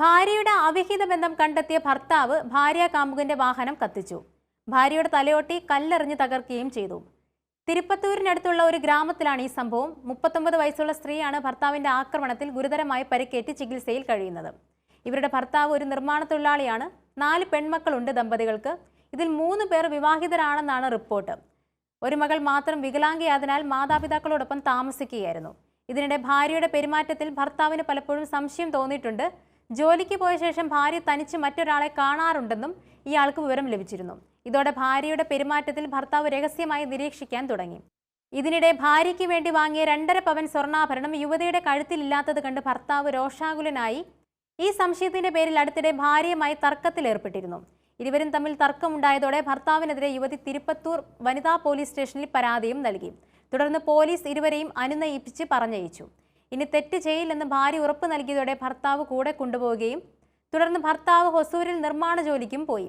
ഭാര്യയുടെ അവിഹിത ബന്ധം കണ്ടെത്തിയ ഭർത്താവ് ഭാര്യ കാമുകന്റെ വാഹനം കത്തിച്ചു. ഭാര്യയുടെ തലയോട്ടി കല്ലെറിഞ്ഞ് തകർക്കുകയും ചെയ്തു. തിരുപ്പത്തൂരിനടുത്തുള്ള ഒരു ഗ്രാമത്തിലാണ് ഈ സംഭവം. മുപ്പത്തൊമ്പത് വയസ്സുള്ള സ്ത്രീയാണ് ഭർത്താവിന്റെ ആക്രമണത്തിൽ ഗുരുതരമായി പരിക്കേറ്റ് ചികിത്സയിൽ കഴിയുന്നത്. ഇവരുടെ ഭർത്താവ് ഒരു നിർമ്മാണ തൊഴിലാളിയാണ് നാല് പെൺമക്കളുണ്ട് ദമ്പതികൾക്ക്. ഇതിൽ മൂന്ന് പേർ വിവാഹിതരാണെന്നാണ് റിപ്പോർട്ട്. ഒരു മകൾ മാത്രം വികലാംഗിയായതിനാൽ മാതാപിതാക്കളോടൊപ്പം താമസിക്കുകയായിരുന്നു. ഇതിനിടെ ഭാര്യയുടെ പെരുമാറ്റത്തിൽ ഭർത്താവിന് പലപ്പോഴും സംശയം തോന്നിയിട്ടുണ്ട്. ജോലിക്ക് പോയ ശേഷം ഭാര്യ തനിച്ച് മറ്റൊരാളെ കാണാറുണ്ടെന്നും ഇയാൾക്ക് വിവരം ലഭിച്ചിരുന്നു. ഇതോടെ ഭാര്യയുടെ പെരുമാറ്റത്തിൽ ഭർത്താവ് രഹസ്യമായി നിരീക്ഷിക്കാൻ തുടങ്ങി. ഇതിനിടെ ഭാര്യയ്ക്ക് വേണ്ടി വാങ്ങിയ രണ്ടര പവൻ സ്വർണാഭരണം യുവതിയുടെ കഴുത്തിലില്ലാത്തത് കണ്ട് ഭർത്താവ് രോഷാകുലനായി ഈ സംശയത്തിന്റെ പേരിൽ അടുത്തിടെ ഭാര്യയുമായി തർക്കത്തിലേർപ്പെട്ടിരുന്നു. ഇരുവരും തമ്മിൽ തർക്കമുണ്ടായതോടെ ഭർത്താവിനെതിരെ യുവതി തിരുപ്പത്തൂർ വനിതാ പോലീസ് സ്റ്റേഷനിൽ പരാതിയും നൽകി. തുടർന്ന് പോലീസ് ഇരുവരെയും അനുനയിപ്പിച്ച് പറഞ്ഞയച്ചു. ഇനി തെറ്റ് ചെയ്യില്ലെന്ന് ഭാര്യ ഉറപ്പ് നൽകിയതോടെ ഭർത്താവ് കൂടെ കൊണ്ടുപോവുകയും തുടർന്ന് ഭർത്താവ് ഹൊസൂരിൽ നിർമ്മാണ ജോലിക്കും പോയി.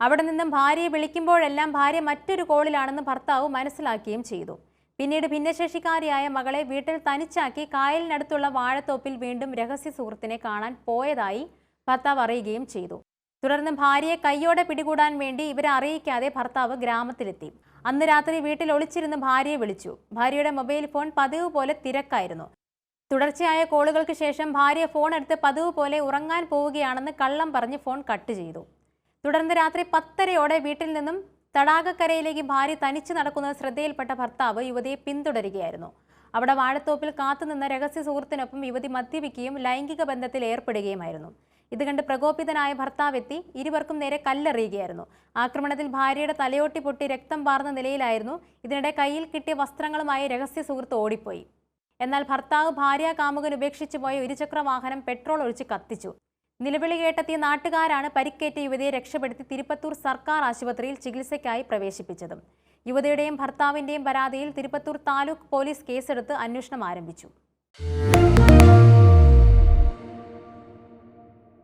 അവിടെ നിന്നും ഭാര്യയെ വിളിക്കുമ്പോഴെല്ലാം ഭാര്യ മറ്റൊരു കോളിലാണെന്ന് ഭർത്താവ് മനസ്സിലാക്കുകയും ചെയ്തു. പിന്നീട് ഭിന്നശേഷിക്കാരിയായ മകളെ വീട്ടിൽ തനിച്ചാക്കി കായലിനടുത്തുള്ള വാഴത്തോപ്പിൽ വീണ്ടും രഹസ്യ സുഹൃത്തിനെ കാണാൻ പോയതായി ഭർത്താവ് അറിയുകയും ചെയ്തു. തുടർന്ന് ഭാര്യയെ കൈയോടെ പിടികൂടാൻ വേണ്ടി ഇവരെ അറിയിക്കാതെ ഭർത്താവ് ഗ്രാമത്തിലെത്തി. അന്ന് രാത്രി വീട്ടിൽ ഒളിച്ചിരുന്ന് ഭാര്യയെ വിളിച്ചു. ഭാര്യയുടെ മൊബൈൽ ഫോൺ പതിവ് പോലെ തിരക്കായിരുന്നു. തുടർച്ചയായ കോളുകൾക്ക് ശേഷം ഭാര്യ ഫോൺ എടുത്ത് പതിവ് പോലെ ഉറങ്ങാൻ പോവുകയാണെന്ന് കള്ളം പറഞ്ഞ് ഫോൺ കട്ട് ചെയ്തു. തുടർന്ന് രാത്രി പത്തരയോടെ വീട്ടിൽ നിന്നും തടാകക്കരയിലേക്ക് ഭാര്യ തനിച്ച് നടക്കുന്നത് ശ്രദ്ധയിൽപ്പെട്ട ഭർത്താവ് യുവതിയെ പിന്തുടരുകയായിരുന്നു. അവിടെ വാഴത്തോപ്പിൽ കാത്തുനിന്ന രഹസ്യ സുഹൃത്തിനൊപ്പം യുവതി മദ്യപിക്കുകയും ലൈംഗിക ബന്ധത്തിൽ ഏർപ്പെടുകയുമായിരുന്നു. ഇത് കണ്ട് പ്രകോപിതനായ ഭർത്താവ് എത്തി ഇരുവർക്കും നേരെ കല്ലെറിയുകയായിരുന്നു. ആക്രമണത്തിൽ ഭാര്യയുടെ തലയോട്ടി പൊട്ടി രക്തം പാർന്ന നിലയിലായിരുന്നു. ഇതിനിടെ കയ്യിൽ കിട്ടിയ വസ്ത്രങ്ങളുമായി രഹസ്യ സുഹൃത്ത് ഓടിപ്പോയി. എന്നാൽ ഭർത്താവ് ഭാര്യ കാമുകൻ ഉപേക്ഷിച്ചു പോയ ഇരുചക്ര വാഹനം പെട്രോൾ ഒഴിച്ച് കത്തിച്ചു. നിലവിളി കേട്ടെത്തിയ നാട്ടുകാരാണ് പരിക്കേറ്റ യുവതിയെ രക്ഷപ്പെടുത്തി തിരുപ്പത്തൂർ സർക്കാർ ആശുപത്രിയിൽ ചികിത്സയ്ക്കായി പ്രവേശിപ്പിച്ചത്. യുവതിയുടെയും ഭർത്താവിന്റെയും പരാതിയിൽ തിരുപ്പത്തൂർ താലൂക്ക് പോലീസ് കേസെടുത്ത് അന്വേഷണം ആരംഭിച്ചു.